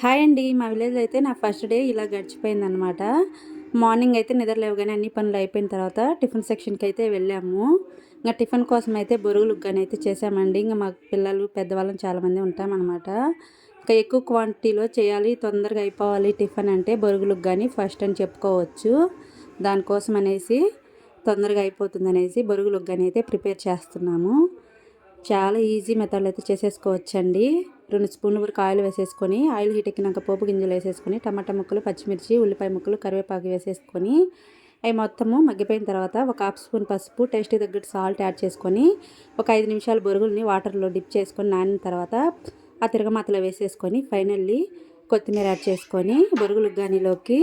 Hi అండి. మా village అయితే నా ఫస్ట్ డే ఇలా గడిచిపోయిందనమాట మార్నింగ్ అయితే నిద్ర లేవగానే అన్ని పనులు అయిపోయిన తర్వాత టిఫిన్ సెక్షన్కి అయితే వెళ్ళాము. ఇంకా టిఫిన్ కోసం అయితే బొరుగులు కానీ అయితే చేసామండి. ఇంకా మా పిల్లలు పెద్దవాళ్ళం చాలామంది ఉంటామన్నమాట ఇంకా ఎక్కువ క్వాంటిటీలో చేయాలి తొందరగా అయిపోవాలి టిఫిన్ అంటే బొరుగులకు కానీ ఫస్ట్ అని చెప్పుకోవచ్చు. దానికోసం అనేసి తొందరగా అయిపోతుంది అనేసి బొరుగులకు కానీ అయితే ప్రిపేర్ చేస్తున్నాము. చాలా ఈజీ మెథడ్లో అయితే చేసేసుకోవచ్చండి. రెండు స్పూన్లు వరకు ఆయిల్ వేసేసుకొని ఆయిల్ హీట్ ఎక్కినాక పోపు గింజలు వేసేసుకొని టమాటా ముక్కలు పచ్చిమిర్చి ఉల్లిపాయ ముక్కలు కరివేపాకు వేసేసుకొని అవి మొత్తము మగ్గిపోయిన తర్వాత ఒక హాఫ్ స్పూన్ పసుపు టేస్ట్ తగ్గట్టు సాల్ట్ యాడ్ చేసుకొని ఒక ఐదు నిమిషాలు బొరుగుల్ని వాటర్లో డిప్ చేసుకొని నానిన తర్వాత ఆ తిరగమాతలో వేసేసుకొని ఫైనల్లీ కొత్తిమీర యాడ్ చేసుకొని బొరుగులు గానిలోకి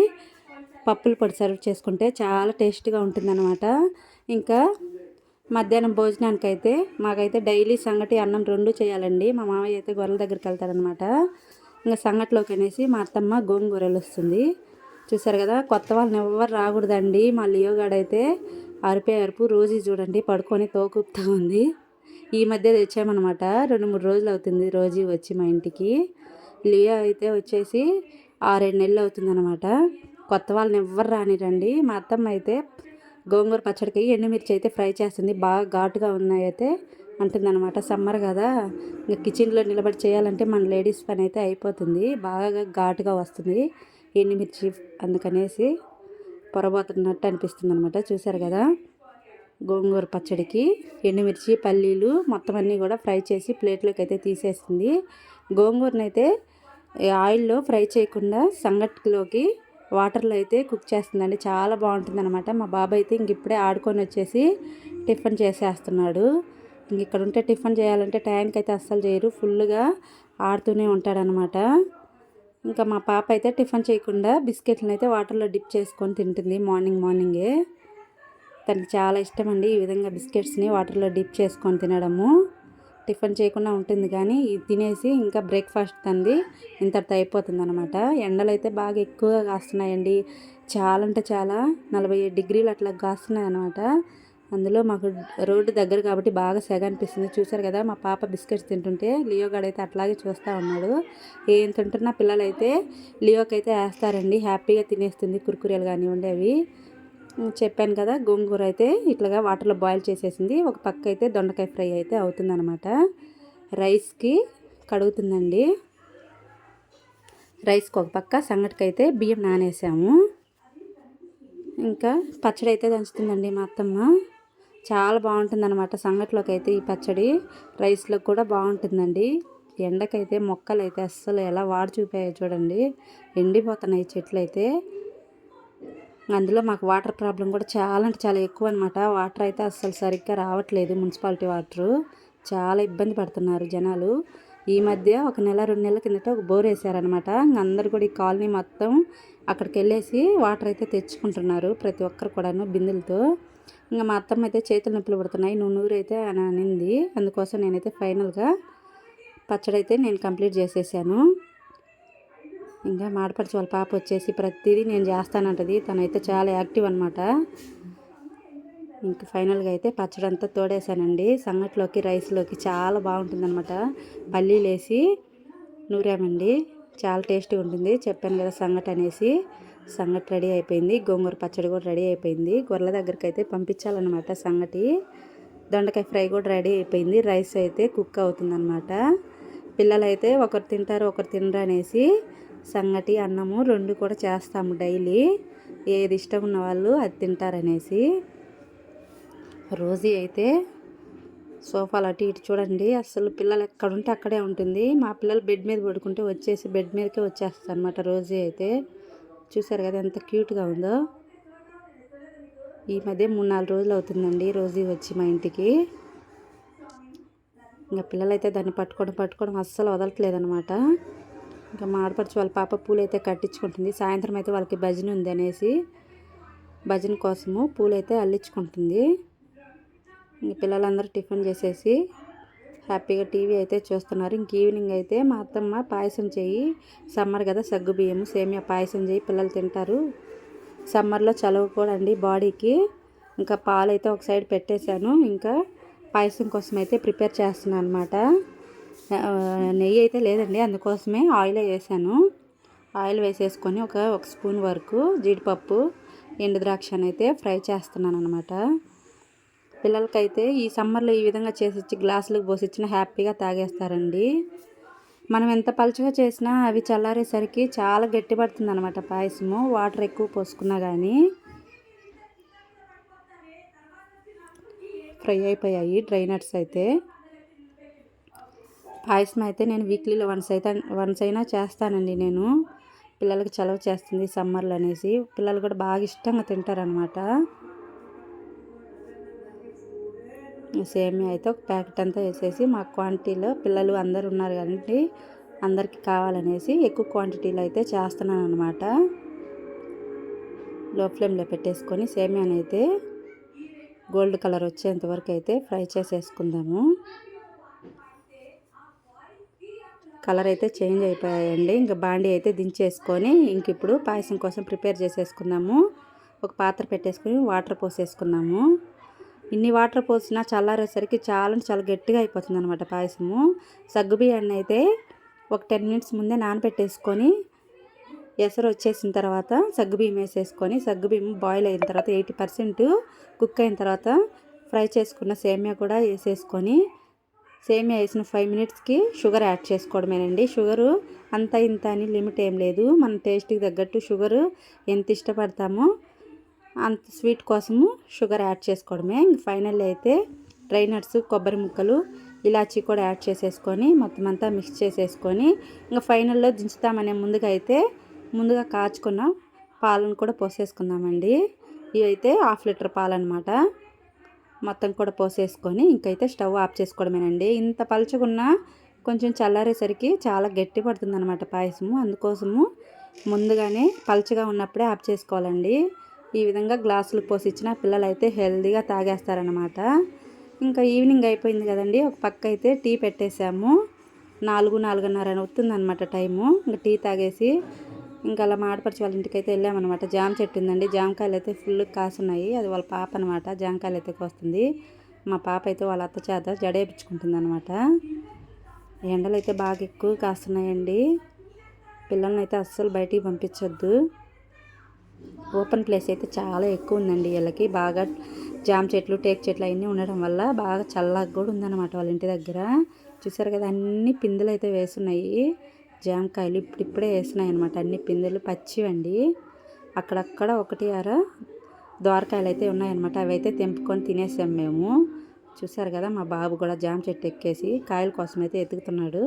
పప్పులు పొడి సర్వ్ చేసుకుంటే చాలా టేస్ట్గా ఉంటుందన్నమాట. ఇంకా మధ్యాహ్నం భోజనానికి అయితే మాకైతే డైలీ సంగటి అన్నం రెండు చేయాలండి. మా మామయ్య అయితే గొర్రెల దగ్గరికి వెళ్తారనమాట ఇంకా సంగటిలోకి అనేసి మా అత్తమ్మ గోంగూరలు వస్తుంది. చూసారు కదా కొత్త వాళ్ళని ఎవరు రాకూడదండి. మా లియోగాడైతే అరిపే అరుపు రోజు చూడండి పడుకొని తోకుపుతా ఉంది. ఈ మధ్య తెచ్చామన్నమాట. రెండు మూడు రోజులు అవుతుంది రోజు వచ్చి మా ఇంటికి. లియో అయితే వచ్చేసి ఆరేడు నెలలు అవుతుందన్నమాట. కొత్త వాళ్ళని ఎవ్వరు రానిరండి. మా అత్తమ్మ అయితే గోంగూర పచ్చడికి ఎండుమిర్చి అయితే ఫ్రై చేస్తుంది. బాగా ఘాటుగా ఉన్నాయైతే అంటుందన్నమాట. సమ్మర్ కదా. ఇంకా కిచెన్లో నిలబడి చేయాలంటే మన లేడీస్ పని అయితే అయిపోతుంది. బాగా ఘాటుగా వస్తుంది ఎండుమిర్చి అందుకనేసి పొరబోతున్నట్టు అనిపిస్తుంది అనమాట చూసారు కదా? గోంగూర పచ్చడికి ఎండుమిర్చి పల్లీలు మొత్తం అన్నీ కూడా ఫ్రై చేసి ప్లేట్లోకి అయితే తీసేసింది. గోంగూరనైతే ఆయిల్లో ఫ్రై చేయకుండా సంగటిలోకి వాటర్లో అయితే కుక్ చేస్తుందండి. చాలా బాగుంటుంది అనమాట మా బాబాయ్ అయితే ఇంక ఇప్పుడే ఆడుకొని వచ్చేసి టిఫిన్ చేసేస్తున్నాడు. ఇంక ఇక్కడ ఉంటే టిఫిన్ చేయాలంటే టైంకి అయితే అస్సలు చేయరు. ఫుల్గా ఆడుతూనే ఉంటాడనమాట ఇంకా మా పాప అయితే టిఫిన్ చేయకుండా బిస్కెట్లను అయితే వాటర్లో డిప్ చేసుకొని తింటుంది మార్నింగ్ మార్నింగే. తనకి చాలా ఇష్టం అండి ఈ విధంగా బిస్కెట్స్ని వాటర్లో డిప్ చేసుకొని తినడము. టిఫిన్ చేయకుండా ఉంటుంది కానీ ఇది తినేసి ఇంకా బ్రేక్ఫాస్ట్ తంది. ఇంతటితో అయిపోతుంది అనమాట ఎండలు అయితే బాగా ఎక్కువగా కాస్తున్నాయండి. చాలా అంటే చాలా నలభై ఏడు డిగ్రీలు అట్లా కాస్తున్నాయి అనమాట అందులో మాకు రోడ్డు దగ్గర కాబట్టి బాగా సెగ అనిపిస్తుంది. చూసారు కదా మా పాప బిస్కెట్స్ తింటుంటే లియోగాడు అయితే అట్లాగే చూస్తూ ఉన్నాడు. ఏం తింటున్నా పిల్లలైతే లియోకి అయితే వేస్తారండి. హ్యాపీగా తినేస్తుంది. కురుకురేలు కానివ్వండి అవి. చెప్పాను కదా గోంగూర అయితే ఇట్లాగా వాటర్లో బాయిల్ చేసేసింది. ఒక పక్క అయితే దొండకాయ ఫ్రై అయితే అవుతుందన్నమాట. రైస్కి కడుగుతుందండి. రైస్కి ఒక పక్క సంగటికైతే బియ్యం నానేసాము. ఇంకా పచ్చడి అయితే దంచుతుందండి మా అత్తమ్మ. చాలా బాగుంటుందన్నమాట సంగట్లోకి సంగటిలోకి అయితే ఈ పచ్చడి. రైస్లో కూడా బాగుంటుందండి. ఎండకైతే మొక్కలు అయితే అస్సలు ఎలా వాడి చూపాయో చూడండి. ఎండిపోతున్నాయి చెట్లు అయితే అందులో మాకు వాటర్ ప్రాబ్లం కూడా చాలా అంటే చాలా ఎక్కువ అనమాట వాటర్ అయితే అస్సలు సరిగ్గా రావట్లేదు మున్సిపాలిటీ వాటరు. చాలా ఇబ్బంది పడుతున్నారు జనాలు. ఈ మధ్య ఒక నెల రెండు నెలల కిందట ఒక బోర్ వేసారనమాట అందరు కూడా ఈ కాలనీ మొత్తం అక్కడికి వెళ్ళేసి వాటర్ అయితే తెచ్చుకుంటున్నారు ప్రతి ఒక్కరు కూడాను బిందెలతో. ఇంకా మా అత్తమ్మ అయితే చేతులు నొప్పులు పడుతున్నాయి. నువ్వు నూరు అయితే అని అనింది. అందుకోసం నేనైతే ఫైనల్గా పచ్చడి అయితే నేను కంప్లీట్ చేసేసాను. ఇంకా మాడపడిచి వాళ్ళ పాప వచ్చేసి ప్రతిదీ నేను చేస్తానంటది. తనైతే చాలా యాక్టివ్ అనమాట ఇంకా ఫైనల్గా అయితే పచ్చడి అంతా తోడేసానండి సంగట్లోకి రైస్లోకి చాలా బాగుంటుందన్నమాట. పల్లీలు వేసి నూరామండి. చాలా టేస్టీగా ఉంటుంది. చెప్పాను కదా సంగటి అనేసి. సంగటి రెడీ అయిపోయింది. గోంగూర పచ్చడి కూడా రెడీ అయిపోయింది. గొర్రెల దగ్గరికి అయితే పంపించాలన్నమాట సంగటి. దొండకాయ ఫ్రై కూడా రెడీ అయిపోయింది. రైస్ అయితే కుక్ అవుతుందన్నమాట. పిల్లలైతే ఒకరు తింటారు ఒకరు తినరు అనేసి సంగటి అన్నము రెండు కూడా చేస్తాము డైలీ. ఏది ఇష్టం ఉన్న వాళ్ళు అది తింటారనేసి. రోజీ అయితే సోఫాలు అటు ఇటు చూడండి. అసలు పిల్లలు ఎక్కడుంటే అక్కడే ఉంటుంది. మా పిల్లలు బెడ్ మీద పడుకుంటే వచ్చేసి బెడ్ మీదకే వచ్చేస్తుంది అనమాట రోజీ అయితే. చూసారు కదా ఎంత క్యూట్గా ఉందో. ఈ మధ్య మూడు నాలుగు రోజులు అవుతుందండి రోజీ వచ్చి మా ఇంటికి. ఇంకా పిల్లలైతే దాన్ని పట్టుకోవడం పట్టుకోవడం అస్సలు వదలట్లేదనమాట ఇంకా మా ఆడపడుచు వాళ్ళ పాప పూలు అయితే కట్టించుకుంటుంది. సాయంత్రం అయితే వాళ్ళకి భజన ఉంది అనేసి భజన కోసము పూలు అయితే అల్లించుకుంటుంది. ఇంక పిల్లలందరూ టిఫిన్ చేసేసి హ్యాపీగా టీవీ అయితే చూస్తున్నారు. ఇంక ఈవినింగ్ అయితే మా అత్తమ్మ పాయసం చేయి సమ్మర్ కదా సగ్గు బియ్యము సేమియా పాయసం చేయి పిల్లలు తింటారు. సమ్మర్లో చలవకూడండి బాడీకి. ఇంకా పాలు అయితే ఒక సైడ్ పెట్టేశాను. ఇంకా పాయసం కోసం అయితే ప్రిపేర్ చేస్తున్నాను అనమాట నెయ్యి అయితే లేదండి. అందుకోసమే ఆయిల్ వేసాను. ఆయిల్ వేసేసుకొని ఒక ఒక స్పూన్ వరకు జీడిపప్పు ఎండు ద్రాక్ష అయితే ఫ్రై చేస్తున్నాను అనమాట పిల్లలకైతే ఈ సమ్మర్లో ఈ విధంగా చేసి ఇచ్చి గ్లాసులకు పోసి ఇచ్చిన హ్యాపీగా తాగేస్తారండి. మనం ఎంత పలుచగా చేసినా అవి చల్లారేసరికి చాలా గట్టిపడుతుంది అనమాట పాయసము. వాటర్ ఎక్కువ పోసుకున్నా కానీ ఫ్రై అయిపోయాయి డ్రై నట్స్ అయితే. పాయసం అయితే నేను వీక్లీలో వన్స్ అయితే వన్స్ అయినా చేస్తానండి నేను. పిల్లలకి చలవ చేస్తుంది సమ్మర్లో అనేసి పిల్లలు కూడా బాగా ఇష్టంగా తింటారనమాట సేమియా అయితే ఒక ప్యాకెట్ అంతా వేసేసి మా క్వాంటిటీలో పిల్లలు అందరు ఉన్నారు కాబట్టి అందరికీ కావాలనేసి ఎక్కువ క్వాంటిటీలో అయితే చేస్తున్నాను అనమాట లో ఫ్లేమ్లో పెట్టేసుకొని సేమియాని అయితే గోల్డ్ కలర్ వచ్చేంత వరకు అయితే ఫ్రై చేసేసుకుందాము. కలర్ అయితే చేంజ్ అయిపోయాయండి. ఇంకా బాండీ అయితే దించేసుకొని ఇంక ఇప్పుడు పాయసం కోసం ప్రిపేర్ చేసేసుకున్నాము ఒక పాత్ర పెట్టేసుకొని వాటర్ పోసేసుకున్నాము. ఇన్ని వాటర్ పోసినా చల్లారేసరికి చాలా చాలా గట్టిగా అయిపోతుంది అనమాట పాయసము సగ్గుబియ్యాన్ని అయితే ఒక టెన్ మినిట్స్ ముందే నానబెట్టేసుకొని ఎసరు వచ్చేసిన తర్వాత సగ్గుబియ్యం వేసేసుకొని సగ్గుబియ్యం బాయిల్ అయిన తర్వాత ఎయిటీ పర్సెంట్ కుక్ అయిన తర్వాత ఫ్రై చేసుకున్న సేమియా కూడా వేసేసుకొని సేమియా వేసిన ఫైవ్ మినిట్స్కి షుగర్ యాడ్ చేసుకోవడమేనండి. షుగరు అంత ఇంత అని లిమిట్ ఏం లేదు. మన టేస్ట్కి తగ్గట్టు షుగరు ఎంత ఇష్టపడతామో అంత స్వీట్ కోసము షుగర్ యాడ్ చేసుకోవడమే. ఇంక ఫైనల్ అయితే డ్రై నట్స్ కొబ్బరి ముక్కలు ఇలాచీ కూడా యాడ్ చేసేసుకొని మొత్తం అంతా మిక్స్ చేసేసుకొని ఇంకా ఫైనల్లో దించుతామనే ముందుగా అయితే ముందుగా కాచుకున్న పాలను కూడా పోసేసుకుందామండి. ఇవి అయితే హాఫ్ లీటర్ పాలన్నమాట మొత్తం కూడా పోసేసుకొని ఇంకైతే స్టవ్ ఆఫ్ చేసుకోవడమేనండి. ఇంత పలుచుకున్నా కొంచెం చల్లారేసరికి చాలా గట్టి పడుతుంది అనమాట పాయసము. అందుకోసము ముందుగానే పలుచగా ఉన్నప్పుడే ఆఫ్ చేసుకోవాలండి. ఈ విధంగా గ్లాసులు పోసి ఇచ్చిన పిల్లలు అయితే హెల్తీగా తాగేస్తారనమాట ఇంకా ఈవినింగ్ అయిపోయింది కదండి. ఒక పక్క అయితే టీ పెట్టేసాము నాలుగు నాలుగున్నర అవుతుందన్నమాట టైము. ఇంకా టీ తాగేసి ఇంకా అలా మాడపరిచి వాళ్ళ ఇంటికి అయితే వెళ్ళామన్నమాట. జామ చెట్టు ఉందండి. జామకాయలు అయితే ఫుల్ కాసున్నాయి. అది వాళ్ళ పాప అనమాట జామకాయలు అయితే కోస్తుంది. మా పాప అయితే వాళ్ళ అత్త చేత జడేపించుకుంటుంది అనమాట ఎండలు అయితే బాగా ఎక్కువ కాస్తున్నాయండి. పిల్లల్ని అయితే అస్సలు బయటికి పంపించొద్దు. ఓపెన్ ప్లేస్ అయితే చాలా ఎక్కువ ఉందండి వీళ్ళకి బాగా జామ చెట్లు టేక్ చెట్లు అవన్నీ ఉండడం వల్ల బాగా చల్లగా కూడా ఉందన్నమాట వాళ్ళ ఇంటి దగ్గర. చూసారు కదా అన్ని పిందులు అయితే వేసున్నాయి. జామకాయలు ఇప్పుడిప్పుడే వేసినాయి అనమాట అన్ని పిందెలు పచ్చివండి. అక్కడక్కడ ఒకటి అర దోరకాయలు అయితే ఉన్నాయన్నమాట. అవి అయితే తెంపుకొని తినేసాం మేము. చూసారు కదా మా బాబు కూడా జామ చెట్టు ఎక్కేసి కాయల కోసం అయితే ఎత్తుకుతున్నాడు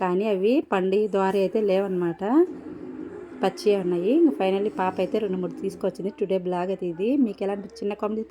కానీ అవి పండి ద్వార అయితే లేవన్నమాట. పచ్చి ఉన్నాయి. ఇంకా ఫైనల్లీ పాప అయితే రెండు మూడు తీసుకొచ్చింది. టుడే బ్లాగ్ అయితే ఇది. మీకు ఎలాంటి చిన్న కామెడీ